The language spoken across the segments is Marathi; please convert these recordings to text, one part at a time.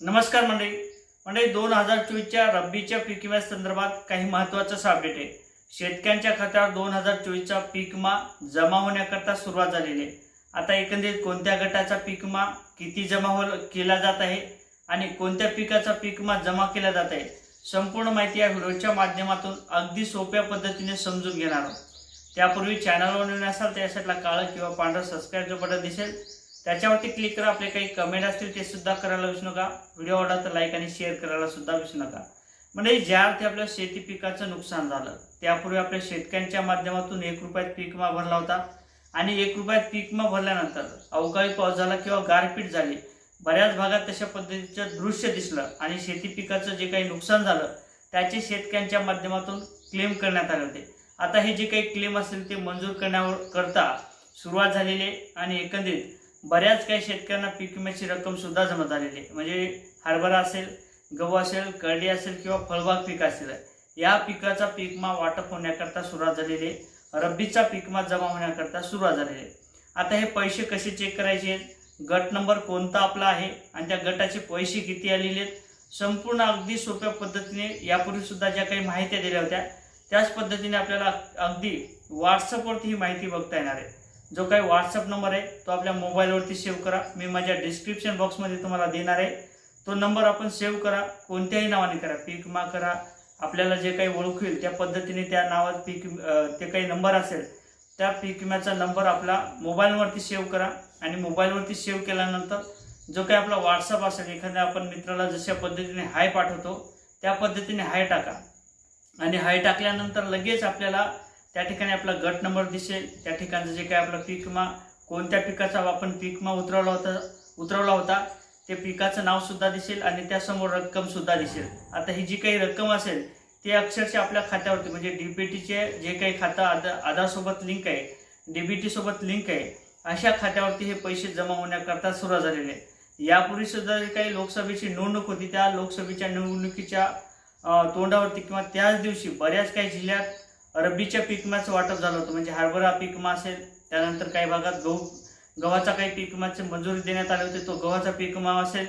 नमस्कार मंडळी. मंडळी दोन हजार चोवीसच्या रब्बीच्या पीक विम्या संदर्भात काही महत्वाचं अपडेट आहे. शेतकऱ्यांच्या खात्यावर दोन हजार चोवीसचा पीक विमा जमा होण्याकरता सुरुवात झालेली आहे. आता एकंदरीत कोणत्या गटाचा पीक विमा किती जमा हो केला जात आहे आणि कोणत्या पिकाचा पीक विमा जमा केला जात आहे संपूर्ण माहिती या व्हिडिओच्या माध्यमातून अगदी सोप्या पद्धतीने समजून घेणार आहोत. त्यापूर्वी चॅनलवर नवीन असाल तर काळं किंवा पांढरं सबस्क्राईबचं बटन दिसेल. त्याच्यावरती क्लिक करा. आपले काही कमेंट असतील ते सुद्धा करायला विसरू नका. व्हिडिओ आवडला तर लाईक आणि शेअर करायला सुद्धा विसरू नका. म्हणजे ज्या अर्थी आपल्या शेती पिकाचं नुकसान झालं त्यापूर्वी आपल्या शेतकऱ्यांच्या माध्यमातून एक रुपयात पीक विमा भरला होता. आणि एक रुपयात पीक विमा भरल्यानंतर अवकाळी पाऊस झाला किंवा गारपीट झाली बऱ्याच भागात तशा पद्धतीचं दृश्य दिसलं आणि शेती पिकाचं जे काही नुकसान झालं त्याचे शेतकऱ्यांच्या माध्यमातून क्लेम करण्यात आले होते. आता हे जे काही क्लेम असेल ते मंजूर करण्यावर करता सुरुवात झालेली आहे आणि एकंदरीत बऱ्याच काही शेतकऱ्यांना पीक विम्याची रक्कम सुद्धा जमा झालेली आहे. म्हणजे हरभरा असेल गहू असेल करडी असेल किंवा फळबाग पीक असेल या पिकाचा पीकमा वाटप होण्याकरता सुरुवात झालेली आहे. रब्बीचा पीकमा जमा होण्याकरता सुरुवात झालेली आहे. आता हे पैसे कसे चेक करायचे? आहेत? गट नंबर कोणता आपला आहे? आणि त्या गटाचे पैसे किती आलेले आहेत? संपूर्ण अगदी सोप्या पद्धतीने यापूर्वी सुद्धा ज्या काही माहित्या दिल्या होत्या त्याच पद्धतीने आपल्याला अगदी व्हॉट्सअपवरती ही माहिती बघता येणार आहे. जो काही व्हॉट्सअप नंबर आहे तो आपल्या मोबाईलवरती सेव्ह करा. मी माझ्या डिस्क्रिप्शन बॉक्समध्ये तुम्हाला देणार आहे. तो नंबर आपण सेव्ह करा. कोणत्याही नावाने करा. पीक विमा करा. आपल्याला जे काही ओळखू त्या पद्धतीने त्या नावात पीक ते काही नंबर असेल त्या पीक विम्याचा नंबर आपला मोबाईलवरती सेव्ह करा. आणि मोबाईलवरती सेव्ह केल्यानंतर जो काही आपला व्हॉट्सअप असेल एखाद्या आपण मित्राला जशा पद्धतीने हाय पाठवतो त्या पद्धतीने हाय टाका. आणि हाय टाकल्यानंतर लगेच आपल्याला त्या ठिकाणी आपला गट नंबर दिसेल. त्या ठिकाणचं जे काही आपला पीक विमा कोणत्या पिकाचा आपण पीक विमा उतरवला होता उतरवला होता ते पिकाचं नावसुद्धा दिसेल आणि त्यासमोर रक्कमसुद्धा दिसेल. आता ही जी काही रक्कम असेल ते अक्षरशः आपल्या खात्यावरती म्हणजे डीबीटीचे जे काही खातं आधा आधारसोबत लिंक आहे डीबीटी सोबत लिंक आहे अशा खात्यावरती हे पैसे जमा होण्याकरता सुरुवात झालेले आहे. यापूर्वी सुद्धा जे काही लोकसभेची निवडणूक होती त्या लोकसभेच्या निवडणुकीच्या तोंडावरती किंवा त्याच दिवशी बऱ्याच काही जिल्ह्यात रब्बीच्या पीक वाटप झालं होतं. म्हणजे हरभरा पीकमा असेल त्यानंतर काही भागात गहू गव्हाचा काही पीकमाचे मंजुरी देण्यात आले होते. तो गव्हाचा पीक विमा असेल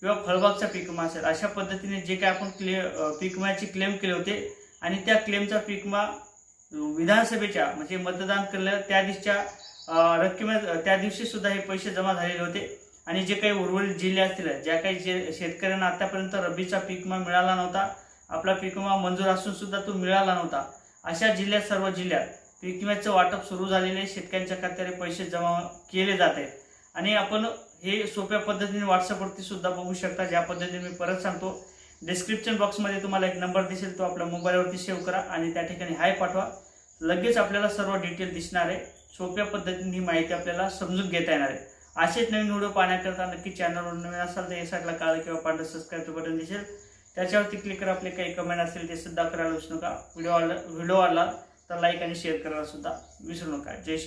किंवा फळबागचा पीकमा असेल अशा पद्धतीने जे काही आपण क्ले अं, पीक क्लेम केले होते. आणि त्या क्लेमचा पीकमा विधानसभेच्या म्हणजे मतदान केलं त्या दिवशीच्या रक्कमे त्या दिवशी सुद्धा हे पैसे जमा झालेले होते. आणि जे काही उर्वरित जिल्हे असतील ज्या काही जे शेतकऱ्यांना आतापर्यंत रब्बीचा पीकमा मिळाला नव्हता. आपला पीक विमा मंजूर असून सुद्धा तो मिळाला नव्हता. अशा जिल्ह्यात सर्व जिल्ह्यात पीक विम्याचं वाटप सुरू झालेले आहे. शेतकऱ्यांच्या खात्यावर पैसे जमा केले जात आहेत. आणि आपण हे सोप्या पद्धतीने व्हॉट्सअपवरती सुद्धा बघू शकता ज्या पद्धतीने मी परत सांगतो. डिस्क्रिप्शन बॉक्समध्ये तुम्हाला एक नंबर दिसेल तो आपल्या मोबाईलवरती सेव्ह करा आणि त्या ठिकाणी हाय पाठवा. लगेच आपल्याला सर्व डिटेल दिसणार आहे. सोप्या पद्धतीने ही माहिती आपल्याला समजून घेता येणार आहे. असेच नवीन व्हिडिओ पाहण्याकरता नक्की चॅनलवर नवीन असाल तर या साईडला किंवा पांढरं सबस्क्राईबचं बटन दिसेल. त्याच्यावरती क्लिक करा आपले काही कमेंट असतील ते सुद्धा करायला विसरू नका. व्हिडिओ आला व्हिडिओ आला तर लाईक आणि शेअर करायला सुद्धा विसरू नका. जय श्री